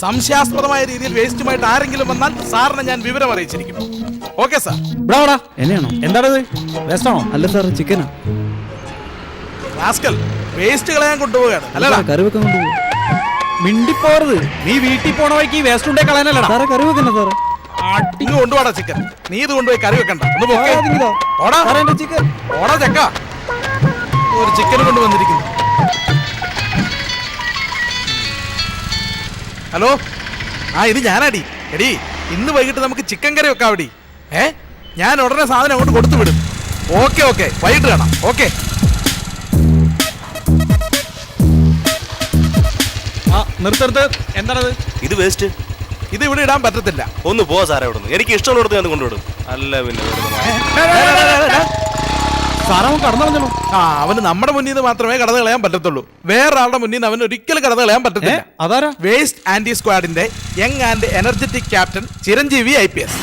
സംശയാസ്പദമായ രീതിയിൽ വേസ്റ്റുമായിട്ട് ആരെങ്കിലും വന്നാൽ സാറിനെ ഞാൻ വിവരം അറിയിച്ചിരിക്കും ഓക്കെ സാർ ഇവിടെ വാടാ എന്നെയാണോ? എന്താണത്? വേസ്റ്റാണോ അല്ല സാർ ചിക്കനാ റാസ്കൽ വേസ്റ്റ് കളയാൻ കൊണ്ടുപോവുകയാണ്. അല്ലടാ. കറി വെക്കാൻ കൊണ്ടുപോകും മിണ്ടിപ്പോറത് നീ വീട്ടിൽ പോണ വഴിക്ക് വേസ്റ്റ് ഉണ്ടേ കളയാനല്ലടാ. സാറേ കറി വെക്കണ്ട സാറേ അടിഞ്ഞു കൊണ്ടുപോടാ ചിക്കൻ നീ ഇത് കൊണ്ടുപോയി കറി വെക്കണ്ട ഒന്ന് സാറേ ചിക്കൻ ഓടാ ചെക്ക. ഒരു ചിക്കൻ കൊണ്ട് ഹലോ? ആ ഇത് ഞാനാടി. എടി ഇന്ന് വൈകിട്ട് നമുക്ക് ചിക്കൻ കറി വെക്കാം അവിടെ ഏ? ഞാൻ ഉടനെ സാധനം അങ്ങോട്ട് കൊടുത്തു വിടും. Okay okay. വൈകിട്ട് കാണാം. ഓക്കെ. ആ നിർത്തരുത്. എന്താണത്? ഇത് വേസ്റ്റ്. ഇത് ഇവിടെ ഇടാൻ പറ്റത്തില്ല. ഒന്ന് പോവാ സാറേ ഇവിടുന്ന് നിന്ന് എനിക്ക് ഇഷ്ടമുള്ളിടത്ത് ഞാൻ കൊണ്ടുവിടും. അല്ല പിന്നെ വെറുതെ മായ. ഡേ, ഡേ, ഡേ, ഡേ, ഡേ. സാറേ അവൻ കടന്നു ആ അവന് നമ്മുടെ മുന്നിൽ നിന്ന് മാത്രമേ കടന്നു കളയാൻ പറ്റത്തുള്ളൂ വേറൊരാളുടെ മുന്നിൽ നിന്ന് അവൻ ഒരിക്കലും കടന്നു കളയാൻ പറ്റത്തില്ല അതാരാ waste anti സ്ക്വാഡിന്റെ young and energetic captain Chiranjeevi I P S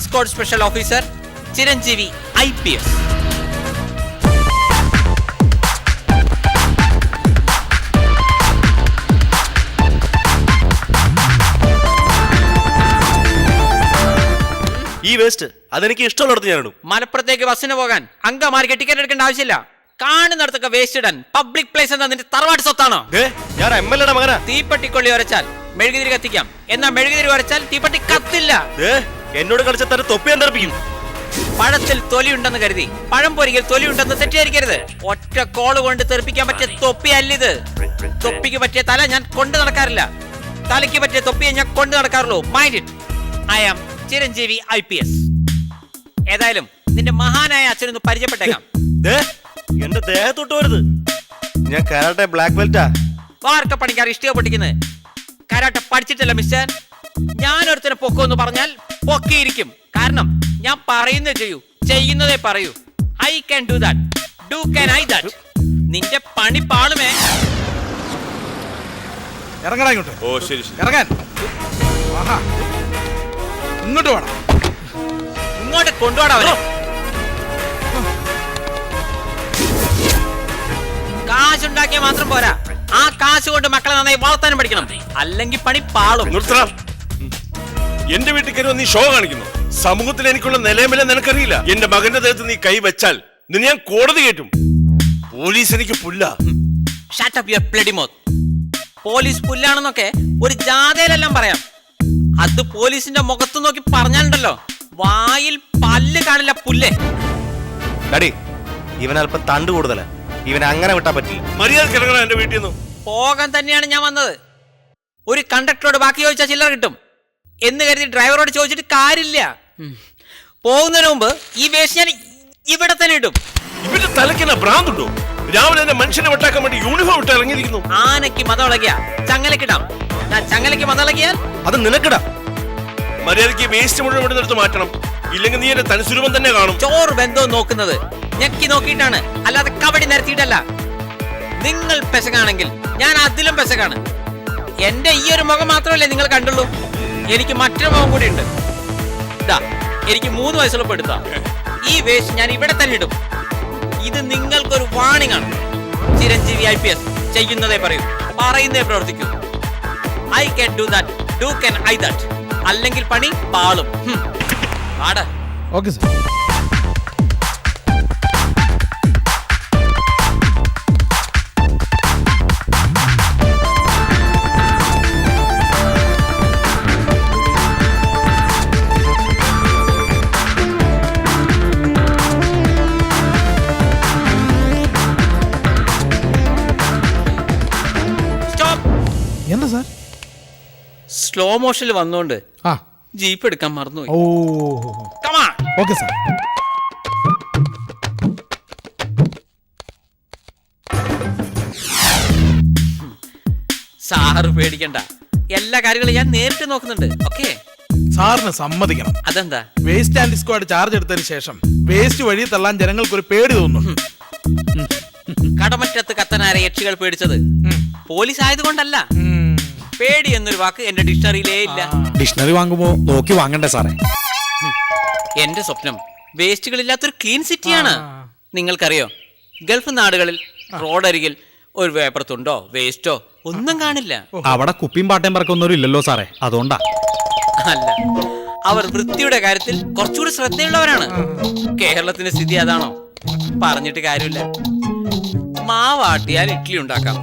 Waste special officer Chiranjeevi I P S ഈ വേസ്റ്റ് അതെനിക്ക് ഇഷ്ടമുള്ളിടത്ത് ഞാൻ ഇടും. മലപ്പുറത്തേക്ക് ബസ്സിന് പോകാൻ അങ്കമാർക്ക് ടിക്കറ്റ് എടുക്കേണ്ട ആവശ്യമില്ല. കാണുന്നിടത്തൊക്കെ വേസ്റ്റ് ഇടാൻ പബ്ലിക് പ്ലേസ് എന്താ നിന്റെ തറവാട് സ്വത്താണോ. ഏ ഞാൻ എം എൽ എയുടെ മകനാ. തീപ്പെട്ടിക്കൊള്ളി ഉരച്ചാൽ മെഴുകുതിരി കത്തിക്കാം. എന്നാ മെഴുകുതിരി ഉരച്ചാൽ തീപ്പെട്ടി കത്തില്ല. ഏ എന്നോട് കളിച്ച തന്നെ തൊപ്പി ഞാൻ തെറിപ്പിക്കും പഴത്തിൽ തൊലിയുണ്ടെന്ന് കരുതി. പഴം പൊരിക്കൽ തൊലിയുണ്ടെന്ന് തെറ്റിദ്ധരിക്കരുത്. ഒറ്റ കോൾ കൊണ്ട് തെറിപ്പിക്കാൻ പറ്റിയ തൊപ്പി അല്ലിത് തൊപ്പിക്ക് പറ്റിയ തല ഞാൻ കൊണ്ടു നടക്കാറില്ല. തലയ്ക്ക് പറ്റിയ തൊപ്പിയെ ഞാൻ കൊണ്ടു നടക്കാറുള്ളൂ. Mind it I am Chiranjeevi I P S. ഏതായാലും നിന്റെ മഹാനായ അച്ഛനൊന്ന് പരിചയപ്പെട്ടേക്കാം. എന്റെ ദേഹത്തോട്ട് വരുത്. ഞാൻ കരാട്ടെ ബ്ലാക്ക് ബെൽറ്റാ വാർക്ക പണിക്കാർ ഇഷ്ടിക പൊട്ടിക്കുന്നത്. കരാട്ടെ പഠിച്ചിട്ടല്ല മിസ്റ്റർ ഞാൻ ഒരുത്തനെ പൊക്കുമെന്ന് പറഞ്ഞാൽ പൊക്കിയിരിക്കും. കാരണം ഞാൻ പറയുന്നേ ചെയ്യൂ. ചെയ്യുന്നതേ പറയൂ. I can do that do can I that നിന്റെ പണി പാളുമേ. ഇറങ്ങടാ ഇങ്ങോട്ട്. ഓ ശരി ശരി. ഇറങ്ങാൻ. ആഹാ. ഇങ്ങോട്ട് വേണം ഇങ്ങോട്ട് കൊണ്ടുപോടാ അവനെ. കാശുണ്ടാക്കിയാൽ മാത്രം പോരാ. ആ കാശ് കൊണ്ട് മക്കളെ നന്നായി വളർത്താനും പഠിക്കണം. അല്ലെങ്കിൽ പണി പാളും. നിർത്തണം. എന്റെ വീട്ടിൽ കയറി നീ ഷോ കാണിക്കുന്നു. സമൂഹത്തിൽ എനിക്കുള്ള നിലയമില്ല നിനക്കറിയില്ല എന്റെ മകന്റെ ദേഹത്ത് നീ കൈ വെച്ചാൽ നിന്നെ ഞാൻ കോടതി കേട്ടും പോലീസ് എനിക്ക് പുല്ല. Shut up your bloody police പുല്ലാണെന്നൊക്കെ ഒരു ജാഥയിലെല്ലാം പറയാം. അത് പോലീസിന്റെ മുഖത്ത് നോക്കി പറഞ്ഞാലുണ്ടല്ലോ. വായിൽ പല്ല് കാണില്ല പുല്ലേ. ഡാഡി ഇവൻ അല്പം തണ്ട് കൂടുതലാ. ഇവൻ അങ്ങനെ വിട്ടാ പറ്റില്ല. മര്യാദ എന്റെ വീട്ടിൽ നിന്ന്. പോകാൻ തന്നെയാണ് ഞാൻ വന്നത്. ഒരു കണ്ടക്ടറോട് ബാക്കി ചോദിച്ചാൽ ചില്ലറ കിട്ടും. എന്ന് കരുതി ഡ്രൈവറോട് ചോദിച്ചിട്ട് കാര്യമില്ല. പോകുന്നതിന് മുമ്പ് ഈ വേഷം ഞാൻ ഇവിടെ തന്നെ ഇടും. ഇവന്റെ തലയ്ക്കെന്ന ഭ്രാന്തുണ്ടോ? രാവിലെ തന്നെ മനുഷ്യനെ വെട്ടാക്കാൻ വേണ്ടി യൂണിഫോം ഇട്ട് ഇറങ്ങിയിരിക്കുന്നു. ആനയ്ക്ക് മതമിളകിയ ചങ്ങലക്കിടാം ഞാൻ ചങ്ങലയ്ക്ക് മതളകിയാൽ അത് നിനക്കിടാം. മര്യാദയ്ക്ക് വേസ്റ്റ് മുഴുവൻ ഇവിടെ നിർത്ത് മാറ്റണം. ഇല്ലെങ്കിൽ നീ എന്റെ തനിസ്വരൂപം തന്നെ കാണും. ചോറ് ബന്ധവും നോക്കുന്നത്. ഞെക്കി നോക്കിയിട്ടാണ്. അല്ലാതെ കബഡി നിരത്തിയിട്ടല്ല. നിങ്ങൾ പെശകാണെങ്കിൽ ഞാൻ അതിലും പെശകാണ്. എന്റെ ഈ ഒരു മുഖം മാത്രമല്ലേ നിങ്ങൾ കണ്ടുള്ളൂ. എനിക്ക് മറ്റൊരു മോൻ കൂടി ഉണ്ട്. എനിക്ക് മൂന്ന് വയസ്സുള്ള എടുത്താ ഈ വേസ്റ്റ് ഞാൻ ഇവിടെ തന്നെ ഇടും. ഇത് നിങ്ങൾക്കൊരു വാണിംഗ് ആണ്. ചിരഞ്ജീവി ഐ പി എസ് ചെയ്യുന്നതേ പറയൂ. പറയുന്നതേ പ്രവർത്തിക്കൂ. I can do that do can I that അല്ലെങ്കിൽ പണി പാളും. ഓക്കെ സാർ സ്ലോ മോഷനിൽ വന്നോണ്ട് ആ. ജീപ്പ് എടുക്കാൻ മറന്നു ഓ. ഓക്കെ സാർ സാറ് പേടിക്കണ്ട. എല്ലാ കാര്യങ്ങളും ഞാൻ നേരിട്ട് നോക്കുന്നുണ്ട്. ഓക്കെ സാറിന് സമ്മതിക്കണം. അതെന്താ? വേസ്റ്റ് ആൻഡ് സ്ക്വാഡ് ചാർജ് എടുത്തതിന് ശേഷം വേസ്റ്റ് വഴി തള്ളാൻ ജനങ്ങൾക്ക് ഒരു പേടി തോന്നുന്നു. കടമറ്റത്ത് കത്തനാരെ യക്ഷികൾ പേടിച്ചത്. പോലീസ് ആയതുകൊണ്ടല്ല. പേടി എന്നൊരു വാക്ക് എന്റെ ഡിക്ഷണറിയിലേ ഇല്ല. ഡിക്ഷണറി വാങ്ങുമ്പോ നോക്കി വാങ്ങണ്ടേ സാറേ? എന്റെ സ്വപ്നം വേസ്റ്റുകളില്ലാത്തൊരു ക്ലീൻ സിറ്റിയാണ് നിങ്ങൾക്കറിയോ? ഗൾഫ് നാടുകളിൽ റോഡരികിൽ ഒരു വേപ്പറത്തുണ്ടോ വേസ്റ്റോ ഒന്നും കാണില്ല. അവിടെ കുപ്പിയും പാട്ടയും പറക്കൊന്നും ഇല്ലല്ലോ സാറേ അതുകൊണ്ടാ. അല്ല അവർ വൃത്തിയുടെ കാര്യത്തിൽ കുറച്ചുകൂടി ശ്രദ്ധയുള്ളവരാണ്. കേരളത്തിന്റെ സ്ഥിതി അതാണോ? പറഞ്ഞിട്ട് കാര്യമില്ല. മാവാട്ടിയാൽ ഇഡ്ഡലി ഉണ്ടാക്കാം.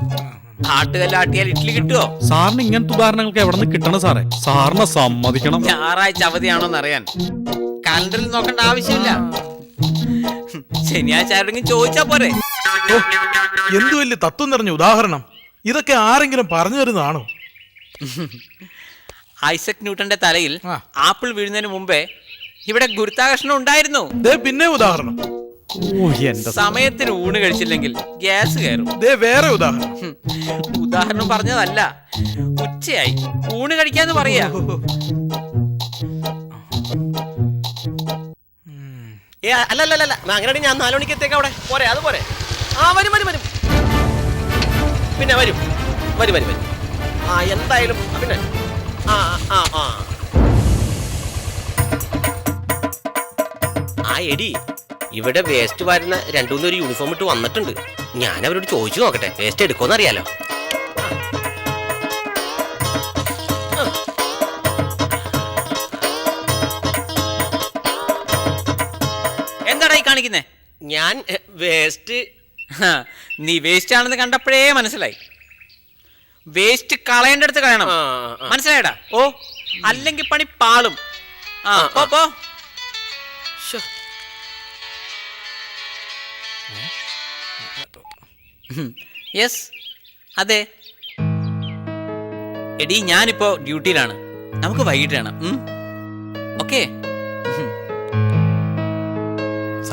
ആട്ടുകല്ലാട്ടിയാൽ ഇഡ്ഡലി കിട്ടുമോ സാറിന് ഇങ്ങനത്തെ ഉദാഹരണങ്ങൾക്ക് എവിടെ നിന്ന് കിട്ടണം സാറേ? സാറിനെ സമ്മതിക്കണം. ഞായറാഴ്ച അവധിയാണോന്ന് അറിയാൻ. കലണ്ടറിൽ നോക്കേണ്ട ആവശ്യമില്ല. ശനിയാഴ്ച ആരുടെങ്കിലും ചോദിച്ചാ പോരെ. ഓ, എന്ത് വലിയ തത്വം നിറഞ്ഞ ഉദാഹരണം. ഇതൊക്കെ ആരെങ്കിലും പറഞ്ഞു തരുന്നതാണോ? ഐസക് ന്യൂട്ടന്റെ തലയിൽ ആ. ആപ്പിൾ വീഴുന്നതിന് മുമ്പേ ഇവിടെ ഗുരുത്താകർഷണം ഉണ്ടായിരുന്നു. ദേ പിന്നെ ഉദാഹരണം. ഓ എന്റെ സമയത്തിന് ഊണ് കഴിച്ചില്ലെങ്കിൽ ഗ്യാസ് കയറും. ദേ വേറെ ഉദാഹരണം. ഹും. ഉദാഹരണം പറഞ്ഞതല്ല. ഉച്ചയായി. ഊണ് കഴിക്കാന്ന് പറയാ. ഏ അങ്ങനെയാണെങ്കിൽ ഞാൻ നാലു മണിക്ക് അവിടെ. പോരെ അത് പോരെ. ആ വരും വരും വരും. പിന്നെ വരും. വരും വരും വരും. ആ എന്തായാലും പിന്നെ. ആ ആ ആ ആ. എടി ഇവിടെ വേസ്റ്റ് വരുന്ന രണ്ടു മൂന്ന് ഒരു യൂണിഫോം ഇട്ട് വന്നിട്ടുണ്ട്. ഞാൻ അവരോട് ചോദിച്ചു നോക്കട്ടെ. വേസ്റ്റ് എടുക്കുമെന്ന് കാണിക്കുന്നേ? ഞാൻ വേസ്റ്റ്. നീ വേസ്റ്റ് ആണെന്ന് കണ്ടപ്പോഴേ മനസ്സിലായി. വേസ്റ്റ് കളയേണ്ടടുത്ത് കളയണം. ആ, ആ. മനസ്സിലായടാ? ഓ അല്ലെങ്കിൽ പണി പാളും. ആ പോ പോ. യെസ് അതെ. എടി ഞാനിപ്പോ ഡ്യൂട്ടിയിലാണ്. നമുക്ക് വൈകിട്ട് വേണം. ഓക്കെ.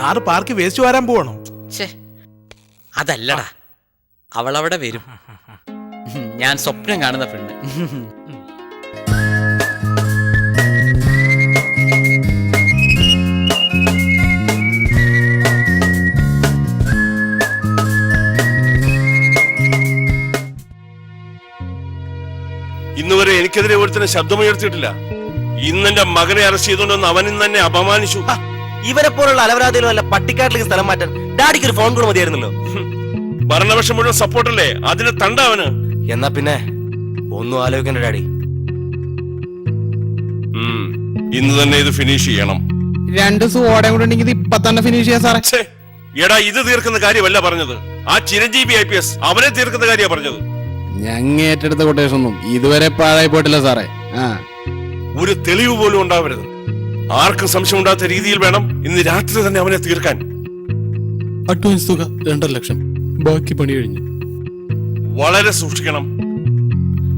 സാറ് പാർക്ക് വേസ്റ്റ് വരാൻ പോവാണോ? ഛേ അതല്ലടാ. അവളവിടെ വരും. ഞാൻ സ്വപ്നം കാണുന്ന പെണ്ണ്. ഇന്നുവരെ എനിക്കെതിരെ ഒരുത്തിന് ശബ്ദമുയർത്തിയിട്ടില്ല. ഇന്നെന്റെ മകനെ അറസ്റ്റ് ചെയ്തുകൊണ്ടെന്ന് അവനും തന്നെ അപമാനിച്ചു. ഇവരെ പോലുള്ള അലവരാതികളും അല്ല പട്ടിക്കാട്ടിലേക്ക് സ്ഥലം മാറ്റാൻ ഡാഡിക്ക് ഒരു ഫോൺ കൂടെ മതിയായിരുന്നല്ലോ. ഭരണപക്ഷം മുഴുവൻ സപ്പോർട്ടല്ലേ അതിന് തണ്ടാവന് എന്നാ പിന്നെ? ഒന്നും ആലോചിക്കണ്ട ഡാഡി. ഇന്ന് തന്നെ ഇത് ഫിനിഷ് ചെയ്യണം. രണ്ട് സോഡയും കൂടെ ഉണ്ടെങ്കിൽ ഇത് ഇപ്പൊ തന്നെ ഫിനിഷ് ചെയ്യാം സാറേ. എടാ ഇത് തീർക്കുന്ന കാര്യമല്ല പറഞ്ഞത്. ആ ചിരഞ്ജീവി ഐ പി എസ് അവനെ തീർക്കുന്ന കാര്യ പറഞ്ഞത്. ഞങ്ങ ഏറ്റെടുത്ത കൊട്ടേഷൻ ഒന്നും ഇതുവരെ പാഴായി പോയിട്ടില്ല സാറേ. ആ. ഒരു തെളിവ് പോലും ഉണ്ടാവരുത്. ആർക്കും സംശയം ഉണ്ടാത്ത രീതിയിൽ വേണം ഇന്ന് രാത്രി തന്നെ അവനെ തീർക്കാൻ. അഡ്വാൻസ് തുക രണ്ടര ലക്ഷം. ബാക്കി പണി കഴിഞ്ഞു. വളരെ സൂക്ഷിക്കണം.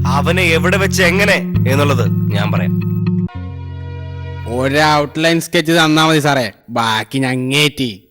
അവനെ എവിടെ വെച്ച് എങ്ങനെ എന്നുള്ളത് ഞാൻ പറയാം. ഒരു ഔട്ട്ലൈൻ സ്കെച്ച് തന്നാ മതി സാറേ. ബാക്കി ഞങ്ങേറ്റി